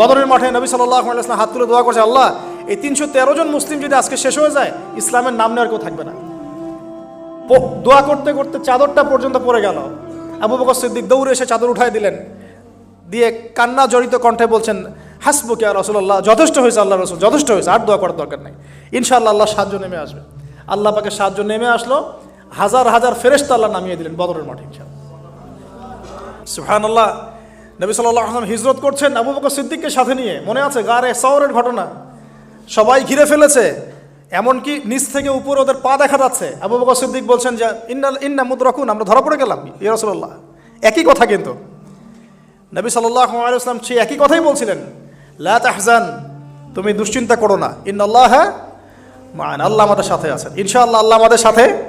বদরের মাঠে নবী সাল্লাহ আলাইসলাম হাত তুলে দোয়া করছে, আল্লাহ, এই তিনশো তেরো জন মুসলিম যদি আজকে শেষ হয়ে যায়, ইসলামের নাম নেওয়ার কেউ থাকবে না। দোয়া করতে করতে চাদরটা পর্যন্ত পড়ে গেল। আবু বকর সিদ্দিক দৌড়ে এসে চাদর উঠাই দিলেন। দিয়ে কান্না জড়িত কণ্ঠে বলছেন, হাসবুকে আর রসুল্লাহ যথেষ্ট হয়েছে আল্লাহ রসুল, যথেষ্ট হয়েছে, আর দোয়া করার দরকার নেই। ইনশাআল্লাহ আল্লাহ সাহায্য নেমে আসবে। আল্লাহ পাকে সাহায্য নেমে আসলো, হাজার হাজার ফেরেস্তা আল্লাহ নামিয়ে দিলেন বদরের মাঠে ইনশাআল্লাহ। সুহান আল্লাহ নবী সাল্লাহ আসলাম হিজরত করছেন আবু বকর সিদ্দিককে সাথে নিয়ে। মনে আছে গারে সওরের ঘটনা? সবাই ঘিরে ফেলেছে। এমনকি নিচ থেকে উপর ওদের পা দেখা যাচ্ছে। আবু বকর সিদ্দিক বলছেন যে, ইন্না ইন্না মুদ্রাকুন, আমরা ধরা পড়ে গেলাম। রাসূলুল্লাহ, একই কথা কিন্তু। নবী সাল্লাল্লাহু আলাইহি ওয়াসাল্লাম সেই একই কথাই বলছিলেন, লা তুমি দুশ্চিন্তা করো না। ইন্নাল্লাহ মান আল্লাহ আমাদের সাথে আছেন। ইনশাআল্লাহ আল্লাহ আমাদের সাথে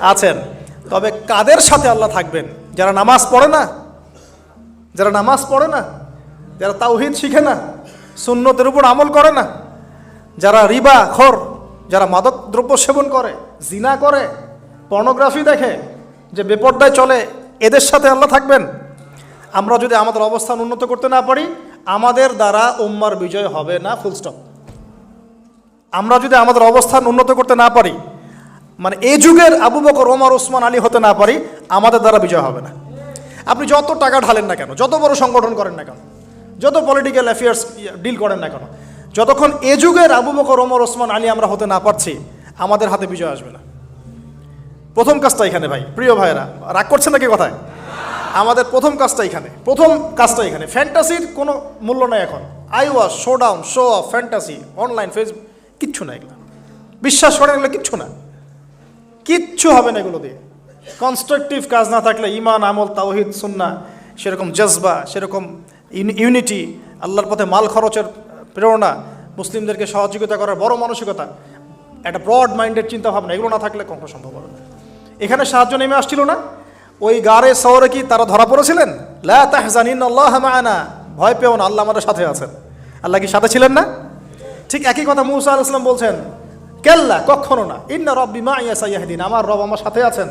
আছেন। তবে কাদের সাথে আল্লাহ থাকবেন? যারা নামাজ পড়ে না যারা নামাজ পড়ে না, যারা তাওহিদ শিখে না, সুন্নতের উপর আমল করে না, যারা রিবা, খর, যারা মাদক দ্রব্য সেবন করে, জিনা করে, পর্নোগ্রাফি দেখে, যে বেপর্দায় চলে, এদের সাথে আল্লাহ থাকবেন। আমরা যদি আমাদের অবস্থান উন্নত করতে না পারি, আমাদের দ্বারা উম্মার বিজয় হবে না ফুল স্টপ আমরা যদি আমাদের অবস্থান উন্নত করতে না পারি মানে এই যুগের আবু বকর, ওমর, ওসমান, আলী হতে না পারি, আমাদের দ্বারা বিজয় হবে না। আপনি যত টাকা ঢালেন না কেন, যত বড় সংগঠন করেন না কেন, যত পলিটিক্যাল অ্যাফেয়ার্স ডিল করেন না কেন, যতক্ষণ এ যুগের আবু বকর, ওমর, ওসমান, আলী আমরা হতে না পারছি, আমাদের হাতে বিজয় আসবে না। প্রথম কাজটা এখানে ভাই, প্রিয় ভাইয়েরা, রাগ করছেন নাকি কথায়? আমাদের প্রথম কাজটা এখানে, প্রথম কাজটা এখানে ফ্যান্টাসির কোনো মূল্য নাই এখন। Eyewash showdown show off fantasy online Facebook কিচ্ছু না এগুলো। বিশ্বাস করেন এগুলো কিচ্ছু না। কিচ্ছু হবে না এগুলো দিয়ে। কনস্ট্রাকটিভ কাজ না থাকলে ইমান আমল, তাওহিদ সুন্না সেরকম জজবা, সেরকম ইউনিটি আল্লাহর পথে মাল খরচের প্রেরণা, মুসলিমদেরকে সহযোগিতা করার বড় মানসিকতা, একটা ব্রড মাইন্ডেড চিন্তা ভাবনা এগুলো না থাকলে কখনো সম্ভব হবে না। এখানে সাহায্য নেমে আসছিল না। ওই গাড়ে শহরে কি তারা ধরা পড়েছিলেন? লা আল্লাহ ভয় পেও না, আল্লাহ আমাদের সাথে আছেন। আল্লাহ কি সাথে ছিলেন না? ঠিক একই কথা মুসা আলাইহিস সালাম বলছেন, কেল্লা, কখনো না। ইন্না রব্বি মা ইয়াসাইয়াহদিন আমার রব আমার সাথে আছেন।